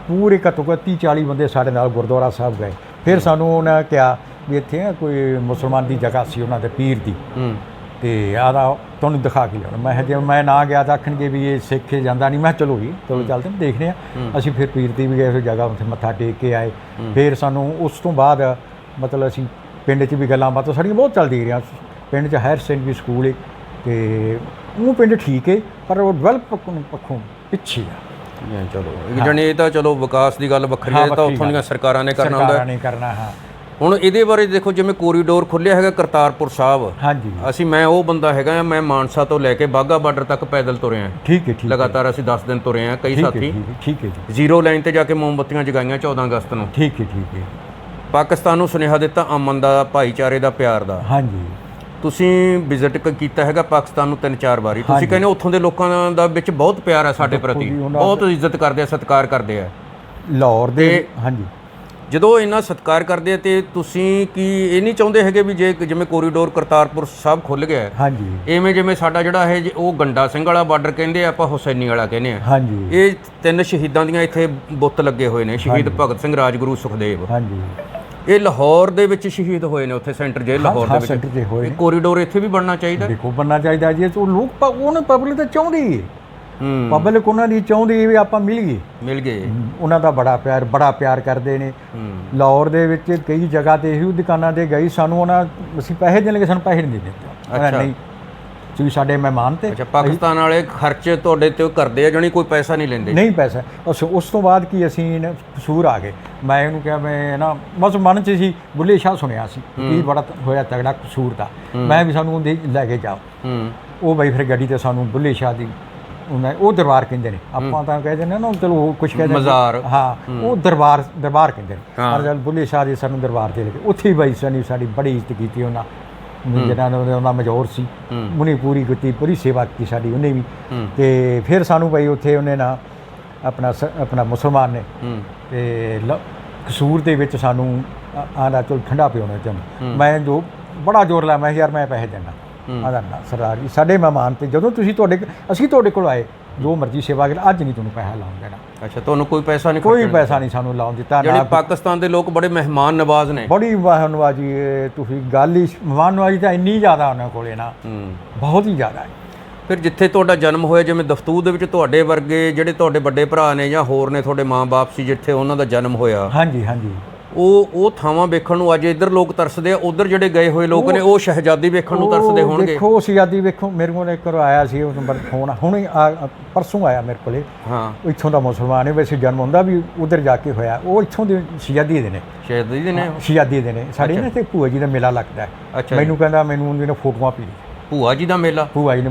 ਪੂਰੇ ਘੱਟੋ ਘੱਟ 30 40 ਬੰਦੇ ਸਾਡੇ ਨਾਲ ਗੁਰਦੁਆਰਾ ਸਾਹਿਬ ਗਏ। ਫਿਰ ਸਾਨੂੰ ਉਹਨਾਂ ਕਿਹਾ ਵੀ ਇੱਥੇ ਨਾ ਕੋਈ ਮੁਸਲਮਾਨ ਦੀ ਜਗ੍ਹਾ ਸੀ ਉਹਨਾਂ ਦੇ ਪੀਰ ਦੀ। ਹੂੰ। ਤੇ ਆਦਾ ਤੁਹਾਨੂੰ ਦਿਖਾ ਕੇ ਲਿਆਉਣਾ ਮੈਂ ਕਿਹਾ ਜੇ ਮੈਂ ਨਾ ਗਿਆ ਤਾਂ ਆਖਣਗੇ ਵੀ ਇਹ ਸਿੱਖੇ ਜਾਂਦਾ ਨਹੀਂ। ਮੈਂ ਕਿਹਾ ਚਲੋ ਜੀ ਚਲੋ ਚੱਲਦੇ ਹਾਂ ਦੇਖਦੇ ਆ ਅਸੀਂ ਫਿਰ ਪੀਰ ਦੀ ਵੀ ਗਏ ਉਸ ਜਗ੍ਹਾ ਉੱਥੇ ਮੱਥਾ ਟੇਕ ਕੇ ਆਏ। ਫਿਰ ਸਾਨੂੰ ਉਸ ਤੋਂ ਬਾਅਦ ਮਤਲਬ ਅਸੀਂ ਪਿੰਡ 'ਚ ਵੀ ਗੱਲਾਂ ਬਾਤਾਂ ਸਾਡੀਆਂ ਬਹੁਤ ਚੱਲਦੀ ਰਹੀਆਂ। ਪਿੰਡ 'ਚ ਹਾਇਰ ਸੈਕੰਡਰੀ ਸਕੂਲ ਹੈ ਤੇ ਉਹ ਪਿੰਡ ਠੀਕ ਹੈ ਪਰ ਉਹ ਡਿਵੈਲਪ ਪੱਖੋਂ ਪਿੱਛੇ ਆ। ਜਾਂ ਚਲੋ ਜਣੇ ਇਹ ਤਾਂ ਚਲੋ ਵਿਕਾਸ ਦੀ ਗੱਲ ਵੱਖਰੀ ਹਾਂ, ਇਹ ਤਾਂ ਵੱਖਰੀ ਉੱਥੋਂ ਦੀਆਂ। ਸਰਕਾਰਾਂ ਨੇ ਕਰਨਾ ਹੁੰਦਾ। ਸਰਕਾਰਾਂ ਨੇ ਕਰਨਾ ਹਾਂ। ਹੁਣ ਇਹਦੇ ਬਾਰੇ ਦੇਖੋ ਜਿਵੇਂ ਕੋਰੀਡੋਰ ਖੁੱਲਿਆ ਹੈਗਾ ਕਰਤਾਰਪੁਰ ਸਾਹਿਬ ਹਾਂਜੀ। ਅਸੀਂ ਮੈਂ ਉਹ ਬੰਦਾ ਹੈਗਾ ਮੈਂ ਮਾਨਸਾ ਤੋਂ ਲੈ ਕੇ ਬਾਗਾ ਬਾਰਡਰ ਤੱਕ ਪੈਦਲ ਤੁਰਿਆ ਠੀਕ ਹੈ ਠੀਕ ਹੈ ਲਗਾਤਾਰ ਅਸੀਂ 10 ਦਿਨ ਤੁਰੇ ਆ ਕਈ ਠੀਕ ਹੈ ਸਾਥੀ। ਠੀਕ ਹੈ, ਠੀਕ ਹੈ ਜੀ। ਜ਼ੀਰੋ ਲਾਈਨ ਤੇ ਜਾ ਕੇ ਮੋਮਬੱਤੀਆਂ ਜਗਾਈਆਂ 14 ਅਗਸਤ ਨੂੰ। ਠੀਕ ਹੈ ਠੀਕ ਹੈ ਪਾਕਿਸਤਾਨ ਨੂੰ ਸੁਨੇਹਾ ਦਿੱਤਾ ਅਮਨ ਦਾ ਭਾਈਚਾਰੇ ਦਾ ਪਿਆਰ ਦਾ। ਹਾਂਜੀ। ਤੁਸੀਂ ਵਿਜ਼ਿਟ ਕੀਤਾ ਹੈਗਾ ਪਾਕਿਸਤਾਨ ਨੂੰ ਤਿੰਨ ਚਾਰ ਵਾਰੀ। ਤੁਸੀਂ ਕਹਿੰਦੇ ਉੱਥੋਂ ਦੇ ਲੋਕਾਂ ਦਾ ਵਿੱਚ ਬਹੁਤ ਪਿਆਰ ਹੈ ਸਾਡੇ ਪ੍ਰਤੀ। ਬਹੁਤ ਇੱਜ਼ਤ ਕਰਦੇ ਆ ਸਤਿਕਾਰ ਕਰਦੇ ਆ। ਲਾਹੌਰ ਦੇ ਹਾਂਜੀ। ਜਦੋਂ ਇੰਨਾ ਸਤਿਕਾਰ ਕਰਦੇ ਆ ਤੇ ਤੁਸੀਂ ਕੀ ਇਹ ਨਹੀਂ ਚਾਹੁੰਦੇ ਹੈਗੇ ਵੀ ਜੇ ਜਿਵੇਂ ਕੋਰੀਡੋਰ ਕਰਤਾਰਪੁਰ ਸਾਹਿਬ ਖੁੱਲ ਗਿਆ ਹੈ, ਹਾਂਜੀ। ਐਵੇਂ ਜਿਵੇਂ ਸਾਡਾ ਜਿਹੜਾ ਹੈ ਉਹ ਗੰਡਾ ਸਿੰਘ ਵਾਲਾ ਬਾਰਡਰ ਕਹਿੰਦੇ ਆ ਆਪਾਂ ਹੁਸੈਨੀ ਵਾਲਾ ਕਹਿੰਦੇ ਆ। ਹਾਂਜੀ। ਇਹ ਤਿੰਨ ਸ਼ਹੀਦਾਂ ਦੀਆਂ ਇੱਥੇ ਬੁੱਤ ਲੱਗੇ ਹੋਏ ਨੇ ਸ਼ਹੀਦ ਭਗਤ ਸਿੰਘ ਰਾਜਗੁਰੂ ਸੁਖਦੇਵ। ਹਾਂਜੀ। ਇਹ ਲਾਹੌਰ ਦੇ ਵਿੱਚ ਸ਼ਹੀਦ ਹੋਏ ਨੇ ਉੱਥੇ ਸੈਂਟਰ ਜੇਲ੍ਹ ਲਾਹੌਰ ਦੇ ਵਿੱਚ ਸੈਂਟਰ ਤੇ ਹੋਏ ਇਹ ਕੋਰੀਡੋਰ ਇੱਥੇ ਵੀ ਬਣਨਾ ਚਾਹੀਦਾ। ਦੇਖੋ ਬੰਨਾ ਚਾਹੀਦਾ ਜੀ ਉਹ ਲੋਕ ਪ- ਉਹਨੂੰ ਪਬਲਿਕ ਤਾਂ ਚਾਹੁੰਦੀ ਹੈ ਹੂੰ। ਪਬਲਿਕ ਉਹਨਾਂ ਦੀ ਚਾਹੁੰਦੀ ਹੈ ਵੀ ਆਪਾਂ ਮਿਲੀਏ। ਮਿਲ ਗਏ। ਉਹਨਾਂ ਦਾ ਬੜਾ ਪਿਆਰ ਬੜਾ ਪਿਆਰ ਕਰਦੇ ਨੇ। ਹੂੰ। ਲਾਹੌਰ ਦੇ ਵਿੱਚ ਕਈ ਜਗ੍ਹਾ ਤੇ ਇਹੋ ਦੁਕਾਨਾਂ ਤੇ ਗਈ ਸਾਨੂੰ ਉਹਨਾਂ ਅਸੀਂ ਪੈਸੇ ਦੇਣਗੇ ਸਾਨੂੰ ਪੈਸੇ ਨਹੀਂ ਦਿੰਦੇ ਅੱਛਾ। ਨਹੀਂ ਤੁਸੀਂ ਸਾਡੇ ਮਹਿਮਾਨ ਤੇ ਅੱਛਾ ਪਾਕਿਸਤਾਨ ਵਾਲੇ ਖਰਚ ਤੁਹਾਡੇ ਤੇ ਉਹ ਕਰਦੇ ਆ ਜਾਣੀ ਕੋਈ ਪੈਸਾ ਨਹੀਂ ਲੈਂਦੇ। ਨਹੀਂ ਪੈਸਾ। ਉਸ ਉਸ ਤੋਂ ਬਾਅਦ ਕੀ ਅਸੀਂ ਨਾ ਕਸੂਰ ਆ ਗਏ। ਮੈਂ ਇਹਨੂੰ ਕਿਹਾ ਮੈਂ ਨਾ ਬਸ ਮਨ 'ਚ ਸੀ ਬੁੱਲੇ ਸ਼ਾਹ ਸੁਣਿਆ ਸੀ ਕੀ ਬੜਾ ਹੋਇਆ ਤਗੜਾ ਕਸੂਰ ਦਾ। ਮੈਂ ਵੀ ਸਾਨੂੰ ਉਹਦੇ ਲੈ ਕੇ ਜਾਓ। ਉਹ ਬਈ ਫਿਰ ਗੱਡੀ ਤੇ ਸਾਨੂੰ ਬੁੱਲੇ ਸ਼ਾਹ ਦੀ ਉਹਨਾਂ ਉਹ ਦਰਬਾਰ ਕਹਿੰਦੇ ਨੇ। ਆਪਾਂ ਤਾਂ ਕਹਿ ਦਿੰਦੇ ਨਾ ਚਲੋ ਉਹ ਕੁਝ ਕਹਿੰਦੇ ਨੇ। ਮਜ਼ਾਰ। ਹਾਂ ਉਹ ਦਰਬਾਰ ਦਰਬਾਰ ਕਹਿੰਦੇ ਨੇ। ਹਾਂ। ਪਰ ਜਦ ਬੁੱਲੇ ਸ਼ਾਹ ਦੇ ਸਾਨੂੰ ਦਰਬਾਰ ਤੇ ਲੈ ਕੇ ਉੱਥੇ ਹੀ ਬਾਈ ਸਾਨੀ ਸਾਡੀ ਬੜੀ ਇੱਜ਼ਤ ਕੀਤੀ ਉਹਨਾਂ। ਜਿਹਨਾਂ ਨੇ ਉਹਨਾਂ ਮਜੌਰ ਸੀ। ਉਹਨੇ ਪੂਰੀ ਕੀਤੀ ਪੂਰੀ ਸੇਵਾ ਕੀਤੀ ਸਾਡੀ ਉਹਨੇ ਵੀ। ਤੇ ਫਿਰ ਸਾਨੂੰ ਬਈ ਉੱਥੇ ਉਹਨੇ ਨਾ ਆਪਣਾ ਆਪਣਾ ਮੁਸਲਮਾਨ ਨੇ। ਤੇ ਕਸੂਰ ਦੇ ਵਿੱਚ ਸਾਨੂੰ ਆਂਦਾ ਚਲ ਠੰਡਾ ਪਿਉਣਾ ਚਾਹੁੰਦਾ ਮੈਂ ਜੋ ਬੜਾ ਜ਼ੋਰ ਲਾਇਆ ਮੈਂ ਯਾਰ ਮੈਂ ਪੈਸੇ ਦੇਣਾ ਆਂਦਾ ਸਰਦਾਰ ਜੀ ਸਾਡੇ ਮਹਿਮਾਨ ਤੇ ਜਦੋਂ ਤੁਸੀਂ ਤੁਹਾਡੇ ਅਸੀਂ ਤੁਹਾਡੇ ਕੋਲ ਆਏ ਜੋ ਮਰਜ਼ੀ ਸੇਵਾ ਕਰ ਅੱਜ ਨਹੀਂ ਤੁਹਾਨੂੰ ਪੈਸਾ ਲਾਉਣ ਦੇਣਾ। ਅੱਛਾ ਤੁਹਾਨੂੰ ਕੋਈ ਪੈਸਾ ਨਹੀਂ ਕੋਈ ਪੈਸਾ ਨਹੀਂ ਸਾਨੂੰ ਲਾਉਣ ਦਿੱਤਾ ਜਿਹੜੇ ਪਾਕਿਸਤਾਨ ਦੇ ਲੋਕ ਬੜੇ ਮਹਿਮਾਨ ਨਵਾਜ਼ ਨੇ। ਬੜੀ ਮਹਿਮਾਨਵਾਜੀ ਇਹ ਤੁਸੀਂ ਗੱਲ ਹੀ ਮਹਿਮਾਨਵਾਜੀ ਤਾਂ ਇੰਨੀ ਜ਼ਿਆਦਾ ਉਹਨਾਂ ਕੋਲੇ ਨਾ। ਬਹੁਤ ਹੀ ਜ਼ਿਆਦਾ ਹੈ। ਫਿਰ ਜਿੱਥੇ ਤੁਹਾਡਾ ਜਨਮ ਹੋਇਆ ਜਿਵੇਂ ਦਫਤੂਰ ਦੇ ਵਿੱਚ ਤੁਹਾਡੇ ਵਰਗੇ ਜਿਹੜੇ ਤੁਹਾਡੇ ਵੱਡੇ ਭਰਾ ਨੇ ਜਾਂ ਹੋਰ ਨੇ ਤੁਹਾਡੇ ਮਾਂ-ਬਾਪ ਸੀ ਜਿੱਥੇ ਉਹਨਾਂ ਦਾ ਜਨਮ ਹੋਇਆ। ਹਾਂਜੀ ਹਾਂਜੀ। ਉਹ ਉਹ ਥਾਵਾਂ ਵੇਖਣ ਨੂੰ ਅੱਜ ਇੱਧਰ ਲੋਕ ਤਰਸਦੇ ਆ ਉਧਰ ਜਿਹੜੇ ਗਏ ਹੋਏ ਲੋਕ ਨੇ ਉਹ ਸ਼ਹਿਜ਼ਾਦੀ ਵੇਖਣ ਨੂੰ ਤਰਸਦੇ ਹੋਣਗੇ। ਦੇਖੋ ਸਿਆਦੀ ਵੇਖੋ ਮੇਰੇ ਕੋਲ ਇੱਕ ਵਾਰ ਆਇਆ ਸੀ ਉਹ ਨੰਬਰ ਫੋਨ ਹੁਣੇ ਪਰਸੋਂ ਆਇਆ ਮੇਰੇ ਕੋਲੇ। ਹਾਂ। ਇੱਥੋਂ ਦਾ ਮੁਸਲਮਾਨ ਹੈ ਵੈਸੇ ਜਨਮ ਹੁੰਦਾ ਵੀ ਉਧਰ ਜਾ ਕੇ ਹੋਇਆ ਉਹ ਇੱਥੋਂ ਦੇ ਸ਼ਿਆਦੀ ਦੇ ਨੇ। ਸ਼ਹਿਜ਼ਾਦੀ ਦੇ ਨੇ ਸ਼ਿਆਦੀ ਦੇ ਨੇ। ਸਾਡੇ ਨਾ ਤੇ ਭੂਆ ਜੀ ਦਾ ਮੇਲਾ ਲੱਗਦਾ ਮੈਨੂੰ ਕਹਿੰਦਾ ਮੈਨੂੰ ਉਹਦੀਆਂ ਫੋਟੋਆਂ ਪੀ ਭੂਆ ਜੀ ਦਾ ਮੇਲਾ? ਭੂਆ ਜੀ ਨੇ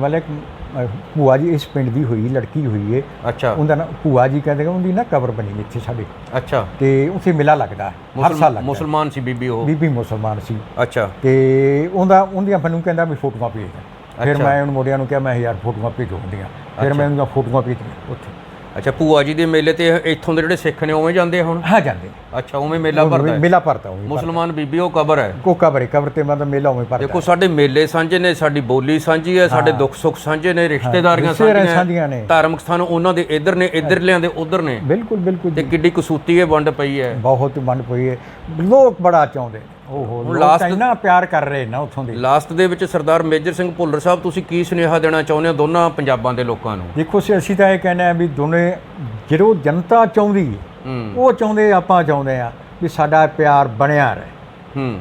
ਭੂਆ ਜੀ ਇਸ ਪਿੰਡ ਦੀ ਹੋਈ ਲੜਕੀ ਹੋਈ ਹੈ ਅੱਛਾ। ਉਹਦਾ ਨਾ ਭੂਆ ਜੀ ਕਹਿੰਦੇ ਕਿ ਉਹਦੀ ਨਾ ਕਬਰ ਬਣੀ ਇੱਥੇ ਸਾਡੇ। ਅੱਛਾ। ਤੇ ਉੱਥੇ ਮੇਲਾ ਲੱਗਦਾ ਹੈ, ਹਰ ਸਾਲ ਲੱਗਦਾ। ਮੁਸਲਮਾਨ ਸੀ ਬੀਬੀ ਉਹ? ਬੀਬੀ ਮੁਸਲਮਾਨ ਸੀ। ਅੱਛਾ। ਤੇ ਉਹਦਾ ਉਹਦੀਆਂ ਮੈਨੂੰ ਕਹਿੰਦਾ ਵੀ ਫੋਟੋਆਂ ਭੇਜ ਦੇ ਫਿਰ ਅੱਛਾ। ਮੈਂ ਉਹਨੂੰ ਮੁੰਡਿਆਂ ਨੂੰ ਕਿਹਾ ਮੈਂ ਯਾਰ ਫੋਟੋਆਂ ਭੇਜੋ ਹੁੰਦੀਆਂ ਫਿਰ ਮੈਂ ਉਹਦੀਆਂ ਫੋਟੋਆਂ ਭੇਜੀਆਂ ਉੱਥੇ। ਅੱਛਾ ਭੂਆ ਜੀ ਦੇ ਮੇਲੇ ਤੇ ਇੱਥੋਂ ਦੇ ਜਿਹੜੇ ਸਿੱਖ ਨੇ ਉਵੇਂ ਜਾਂਦੇ ਹੁਣ? ਹਾਂ ਜਾਂਦੇ। ਅੱਛਾ ਉਵੇਂ ਮੇਲਾ ਭਰਦਾ ਹੈ? ਮੇਲਾ ਭਰਤਾ ਉਹ ਮੁਸਲਮਾਨ ਬੀਬੀ ਉਹ ਕਬਰ ਹੈ? ਕੋਕਾ ਬਰੇ ਕਬਰ ਤੇ ਮਤਲਬ ਮੇਲਾ ਉਵੇਂ ਭਰਦਾ ਦੇਖੋ ਸਾਡੇ ਮੇਲੇ ਸਾਂਝੇ ਨੇ ਸਾਡੀ ਬੋਲੀ ਸਾਂਝੀ ਹੈ ਸਾਡੇ ਦੁੱਖ ਸੁੱਖ ਸਾਂਝੇ ਨੇ ਰਿਸ਼ਤੇਦਾਰੀਆਂ ਰਿਸ਼ਤੇਦਾਰੀਆਂ ਸਾਂਝੀਆਂ ਨੇ ਧਾਰਮਿਕ ਸਥਾਨ ਉਹਨਾਂ ਦੇ ਇੱਧਰ ਨੇ ਇੱਧਰ ਲਿਆਂ ਦੇ ਉੱਧਰ ਨੇ। ਬਿਲਕੁਲ ਬਿਲਕੁਲ ਤੇ ਕਿੱਡੀ ਕਸੂਤੀ ਇਹ ਵੰਡ ਪਈ ਹੈ। ਬਹੁਤ ਮਨ ਪਈ ਹੈ। ਲੋਕ ਬੜਾ ਚਾਹੁੰਦੇ ਓਹੋ ਲੋਕ ਤਾਂ ਇੰਨਾ ਪਿਆਰ ਕਰ ਰਹੇ ਨਾ ਉੱਥੋਂ ਦੇ। ਲਾਸਟ ਦੇ ਵਿੱਚ ਸਰਦਾਰ ਮੇਜਰ ਸਿੰਘ ਭੁੱਲਰ ਸਾਹਿਬ ਤੁਸੀਂ ਕੀ ਸੁਨੇਹਾ ਦੇਣਾ ਚਾਹੁੰਦੇ ਹੋ ਦੋਨਾਂ ਪੰਜਾਬਾਂ ਦੇ ਲੋਕਾਂ ਨੂੰ? ਦੇਖੋ ਅਸੀਂ ਅਸੀਂ ਤਾਂ ਇਹ ਕਹਿੰਦੇ ਆ ਵੀ ਦੋਨੇ ਜਦੋਂ ਜਨਤਾ ਚਾਹੁੰਦੀ ਹੈ ਹੂੰ। ਉਹ ਚਾਹੁੰਦੇ ਆਪਾਂ ਚਾਹੁੰਦੇ ਆ ਵੀ ਸਾਡਾ ਪਿਆਰ ਬਣਿਆ ਰਹੇ। ਹੂੰ।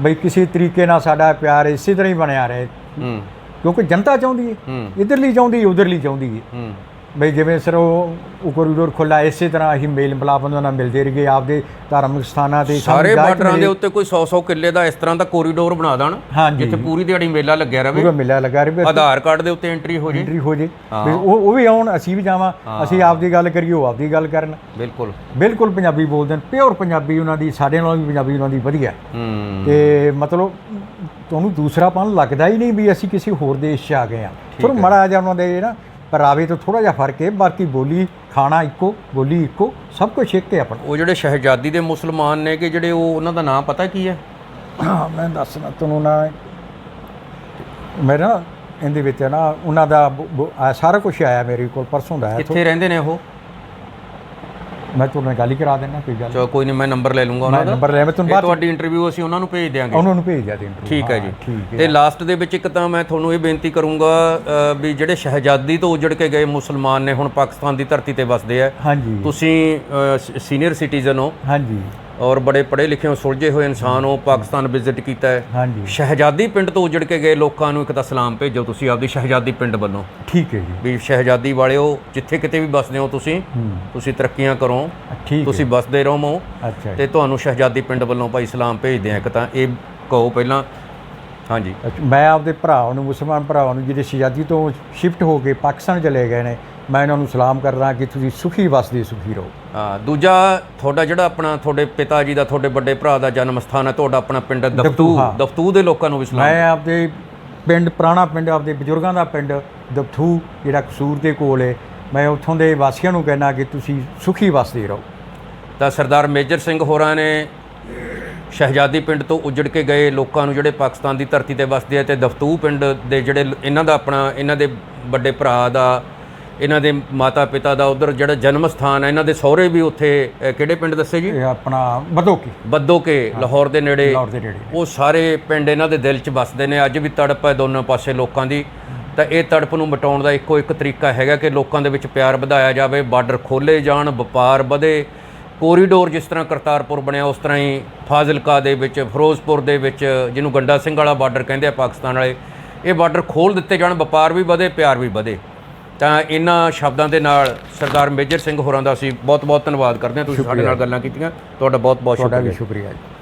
ਬਈ ਕਿਸੇ ਤਰੀਕੇ ਨਾਲ ਸਾਡਾ ਪਿਆਰ ਇਸੇ ਤਰ੍ਹਾਂ ਹੀ ਬਣਿਆ ਰਹੇ। ਹੂੰ। ਕਿਉਂਕਿ ਜਨਤਾ ਚਾਹੁੰਦੀ ਹੈ ਹੂੰ। ਇਧਰਲੀ ਚਾਹੁੰਦੀ ਹੈ ਉਧਰਲੀ ਚਾਹੁੰਦੀ ਹੈ। ਹੂੰ। ਬਈ ਜਿਵੇਂ ਸਰ ਉਹ ਉਹ ਕੋਰੀਡੋਰ ਖੁੱਲਾ ਇਸੇ ਤਰ੍ਹਾਂ ਅਸੀਂ ਮੇਲ ਮਿਲਾਪ ਉਹਨਾਂ ਨਾਲ ਮਿਲਦੇ ਰਹੀਏ ਆਪਦੇ ਧਾਰਮਿਕ ਸਥਾਨਾਂ ਤੇ। ਸਾਰੇ ਬਾਰਡਰਾਂ ਦੇ ਮਿਲੇ। ਉੱਤੇ ਕੋਈ 100-100 ਕਿੱਲੇ ਦਾ ਇਸ ਤਰ੍ਹਾਂ ਦਾ ਕੋਰੀਡੋਰ ਬਣਾ ਦੇਣ ਜਿੱਥੇ ਪੂਰੀ ਦਿਹਾੜੀ ਮੇਲਾ ਲੱਗਿਆ ਰਵੇ ਪੂਰਾ ਮਿਲਿਆ ਲੱਗਾ ਰਹੇ। ਆਧਾਰ ਕਾਰਡ ਦੇ ਉੱਤੇ ਐਂਟਰੀ ਹੋ ਜੇ। ਐਂਟਰੀ ਹੋ ਜੇ। ਉਹ ਉਹ ਵੀ ਆਉਣ ਅਸੀਂ ਵੀ ਜਾਵਾਂ। ਅਸੀਂ ਆਪਦੀ ਗੱਲ ਕਰੀਏ ਉਹ ਆਪਦੀ ਗੱਲ ਕਰਨ। ਬਿਲਕੁਲ। ਬਿਲਕੁਲ ਪੰਜਾਬੀ ਬੋਲਦੇ ਨੇ। ਪਿਓਰ ਪੰਜਾਬੀ ਉਹਨਾਂ ਦੀ ਸਾਡੇ ਨਾਲੋਂ ਵੀ ਪੰਜਾਬੀ ਉਹਨਾਂ ਦੀ ਵਧੀਆ। ਹੂੰ। ਤੇ ਮਤਲਬ ਤੁਹਾਨੂੰ ਦੂਸਰਾਪਨ ਲੱਗਦਾ ਹੀ ਨਹੀਂ ਵੀ ਅਸੀਂ ਕਿਸੇ ਹੋਰ ਦੇਸ਼ 'ਚ ਆ ਗਏ ਆ ਥੋੜਾ ਮੜਾ ਜਿਹਾ ਉਹਨਾਂ ਦੇ ਨਾ ਪਰਾਵੇ ਤੋਂ ਥੋੜਾ ਜਿਹਾ ਫ਼ਰਕ ਹੈ ਬਾਕੀ ਬੋਲੀ ਖਾਣਾ ਇੱਕੋ ਬੋਲੀ ਇੱਕੋ ਸਭ ਕੁਝ ਇੱਕ ਹੈ ਆਪਣਾ। ਉਹ ਜਿਹੜੇ ਸ਼ਹਿਜ਼ਾਦੀ ਦੇ ਮੁਸਲਮਾਨ ਨੇ ਕਿ ਜਿਹੜੇ ਉਹ ਉਹਨਾਂ ਦਾ ਨਾਮ ਪਤਾ ਕੀ ਹੈ? ਹਾਂ ਮੈਂ ਦੱਸਣਾ ਤੁਹਾਨੂੰ ਨਾ ਮੇਰਾ ਇਹਦੇ ਵਿੱਚ ਨਾ ਉਹਨਾਂ ਦਾ ਸਾਰਾ ਕੁਝ ਆਇਆ ਮੇਰੇ ਕੋਲ ਪਰਸੋਂ ਦਾ ਕਿੱਥੇ ਰਹਿੰਦੇ ਨੇ ਉਹ? ਮੈਂ ਤੁਹਾਨੂੰ ਗੱਲ ਹੀ ਕਰਾ ਦੇਣਾ ਕੋਈ ਗੱਲ ਚਲੋ ਕੋਈ ਨਹੀਂ ਮੈਂ ਨੰਬਰ ਲੈ ਲੂੰਗਾ ਉਹਨਾਂ ਮੈਂ ਦਾ। ਨੰਬਰ ਲੈ ਮੈਂ ਤੁਹਾਨੂੰ ਇਹ ਬਾਅਦ ਤੁਹਾਡੀ ਇੰਟਰਵਿਊ ਅਸੀਂ ਉਹਨਾਂ ਨੂੰ ਭੇਜ ਦਿਆਂਗੇ। ਉਹਨਾਂ ਨੂੰ ਭੇਜ ਦਿਆ। ਠੀਕ ਹੈ ਜੀ। ਠੀਕ ਤੇ ਲਾਸਟ ਦੇ ਵਿੱਚ ਇੱਕ ਤਾਂ ਮੈਂ ਤੁਹਾਨੂੰ ਇਹ ਬੇਨਤੀ ਕਰੂੰਗਾ ਅ, ਵੀ ਜਿਹੜੇ ਸ਼ਹਿਜ਼ਾਦੀ ਤੋਂ ਉਜੜ ਕੇ ਗਏ ਮੁਸਲਮਾਨ ਨੇ ਹੁਣ ਪਾਕਿਸਤਾਨ ਦੀ ਧਰਤੀ ਤੇ ਵਸਦੇ ਆ। ਹਾਂਜੀ। ਤੁਸੀਂ ਸੀਨੀਅਰ ਸਿਟੀਜ਼ਨ ਹੋ। ਹਾਂਜੀ। ਔਰ ਬੜੇ ਪੜ੍ਹੇ ਲਿਖੇ ਹੋ ਸੁਲਝੇ ਹੋਏ ਇਨਸਾਨ ਹੋ ਪਾਕਿਸਤਾਨ ਵਿਜ਼ਿਟ ਕੀਤਾ ਹੈ। ਹਾਂਜੀ। ਸ਼ਹਿਜ਼ਾਦੀ ਪਿੰਡ ਤੋਂ ਉਜੜ ਕੇ ਗਏ ਲੋਕਾਂ ਨੂੰ ਇੱਕ ਤਾਂ ਸਲਾਮ ਭੇਜੋ ਤੁਸੀਂ ਆਪਦੀ ਸ਼ਹਿਜ਼ਾਦੀ ਪਿੰਡ ਵੱਲੋਂ। ਠੀਕ ਹੈ ਜੀ। ਵੀ ਸ਼ਹਿਜ਼ਾਦੀ ਵਾਲਿਓ ਜਿੱਥੇ ਕਿਤੇ ਵੀ ਵਸਦੇ ਹੋ ਤੁਸੀਂ ਤੁਸੀਂ ਤਰੱਕੀਆਂ ਕਰੋ ਠੀਕ ਤੁਸੀਂ ਵਸਦੇ ਰਹੋ। ਅੱਛਾ ਤੇ ਤੁਹਾਨੂੰ ਸ਼ਹਿਜ਼ਾਦੀ ਪਿੰਡ ਵੱਲੋਂ ਭਾਈ ਸਲਾਮ ਭੇਜਦੇ ਆ ਇੱਕ ਤਾਂ ਇਹ ਕਹੋ ਪਹਿਲਾਂ। ਹਾਂਜੀ। ਮੈਂ ਆਪਦੇ ਭਰਾਵਾਂ ਨੂੰ ਮੁਸਲਮਾਨ ਭਰਾਵਾਂ ਨੂੰ ਜਿਹੜੇ ਸ਼ਹਿਜ਼ਾਦੀ ਤੋਂ ਸ਼ਿਫਟ ਹੋ ਕੇ ਪਾਕਿਸਤਾਨ ਚਲੇ ਗਏ ਨੇ ਮੈਂ ਇਹਨਾਂ ਨੂੰ ਸਲਾਮ ਕਰਦਾ ਕਿ ਤੁਸੀਂ ਸੁਖੀ ਵਸਦੇ ਸੁਖੀ ਰਹੋ। ਹਾਂ ਦੂਜਾ ਤੁਹਾਡਾ ਜਿਹੜਾ ਆਪਣਾ ਤੁਹਾਡੇ ਪਿਤਾ ਜੀ ਦਾ ਤੁਹਾਡੇ ਵੱਡੇ ਭਰਾ ਦਾ ਜਨਮ ਸਥਾਨ ਹੈ ਤੁਹਾਡਾ ਆਪਣਾ ਪਿੰਡ ਦਫਤੂ ਹਾਂ। ਦਫਤੂ ਦੇ ਲੋਕਾਂ ਨੂੰ ਵੀ ਸਲਾਮ। ਮੈਂ ਆਪਦੇ ਪਿੰਡ ਪੁਰਾਣਾ ਪਿੰਡ ਆਪਦੇ ਬਜ਼ੁਰਗਾਂ ਦਾ ਪਿੰਡ ਦਫਥੂ ਜਿਹੜਾ ਕਸੂਰ ਦੇ ਕੋਲ ਹੈ ਮੈਂ ਉੱਥੋਂ ਦੇ ਵਾਸੀਆਂ ਨੂੰ ਕਹਿਣਾ ਕਿ ਤੁਸੀਂ ਸੁਖੀ ਵਸਦੇ ਰਹੋ। ਤਾਂ ਸਰਦਾਰ ਮੇਜਰ ਸਿੰਘ ਹੋਰਾਂ ਨੇ ਸ਼ਹਿਜ਼ਾਦੀ ਪਿੰਡ ਤੋਂ ਉਜੜ ਕੇ ਗਏ ਲੋਕਾਂ ਨੂੰ ਜਿਹੜੇ ਪਾਕਿਸਤਾਨ ਦੀ ਧਰਤੀ ਤੇ ਵਸਦੇ ਆ ਤੇ ਦਫਤੂ ਪਿੰਡ ਦੇ ਜਿਹੜੇ ਲ- ਇਹਨਾਂ ਦਾ ਆਪਣਾ ਇਹਨਾਂ ਦੇ ਵੱਡੇ ਭਰਾ ਦਾ ਇਹਨਾਂ ਦੇ ਮਾਤਾ ਪਿਤਾ ਦਾ ਉਧਰ ਜਿਹੜਾ ਜਨਮ ਸਥਾਨ ਹੈ ਇਹਨਾਂ ਦੇ ਸਹੁਰੇ ਵੀ ਉੱਥੇ ਅ, ਕਿਹੜੇ ਪਿੰਡ ਦੱਸੇ ਜੀ? ਇਹ ਆਪਣਾ ਬਦੋਕੀ। ਬੱਦੋ ਕੇ ਲਾਹੌਰ ਦੇ ਨੇੜੇ। ਲਾਹੌਰ ਦੇ ਨੇੜੇ। ਉਹ ਸਾਰੇ ਪਿੰਡ ਇਹਨਾਂ ਦੇ ਦਿਲ 'ਚ ਵੱਸਦੇ ਨੇ। ਅੱਜ ਵੀ ਤੜਪ ਹੈ ਦੋਨੋਂ ਪਾਸੇ ਲੋਕਾਂ ਦੀ। ਤਾਂ ਇਹ ਤੜਪ ਨੂੰ ਮਿਟਾਉਣ ਦਾ ਇੱਕੋ ਇੱਕ ਤਰੀਕਾ ਹੈਗਾ ਕਿ ਲੋਕਾਂ ਦੇ ਵਿੱਚ ਪਿਆਰ ਵਧਾਇਆ ਜਾਵੇ ਬਾਰਡਰ ਖੋਲੇ ਜਾਣ ਵਪਾਰ ਵਧੇ। ਕੋਰੀਡੋਰ ਜਿਸ ਤਰ੍ਹਾਂ ਕਰਤਾਰਪੁਰ ਬਣਿਆ ਉਸ ਤਰ੍ਹਾਂ ਹੀ ਫਾਜ਼ਿਲਕਾ ਦੇ ਵਿੱਚ ਫਿਰੋਜ਼ਪੁਰ ਦੇ ਵਿੱਚ ਜਿਹਨੂੰ ਗੰਡਾ ਸਿੰਘ ਵਾਲਾ ਬਾਰਡਰ ਕਹਿੰਦੇ ਆ ਪਾਕਿਸਤਾਨ ਵਾਲੇ ਇਹ ਬਾਰਡਰ ਖੋਲ ਦਿੱਤੇ ਜਾਣ ਵਪਾਰ ਵੀ ਵਧੇ ਪਿਆਰ ਵੀ ਵਧੇ। ਤਾਂ ਇਹਨਾਂ ਸ਼ਬਦਾਂ ਦੇ ਨਾਲ ਸਰਦਾਰ ਮੇਜਰ ਸਿੰਘ ਹੋਰਾਂ ਦਾ ਅਸੀਂ ਬਹੁਤ ਬਹੁਤ ਧੰਨਵਾਦ ਕਰਦੇ ਹਾਂ। ਤੁਸੀਂ ਸਾਡੇ ਨਾਲ ਗੱਲਾਂ ਕੀਤੀਆਂ। ਤੁਹਾਡਾ ਬਹੁਤ ਬਹੁਤ ਤੁਹਾਡਾ ਸ਼ੁਕਰੀਆ ਵੀ ਸ਼ੁਕਰੀਆ ਜੀ।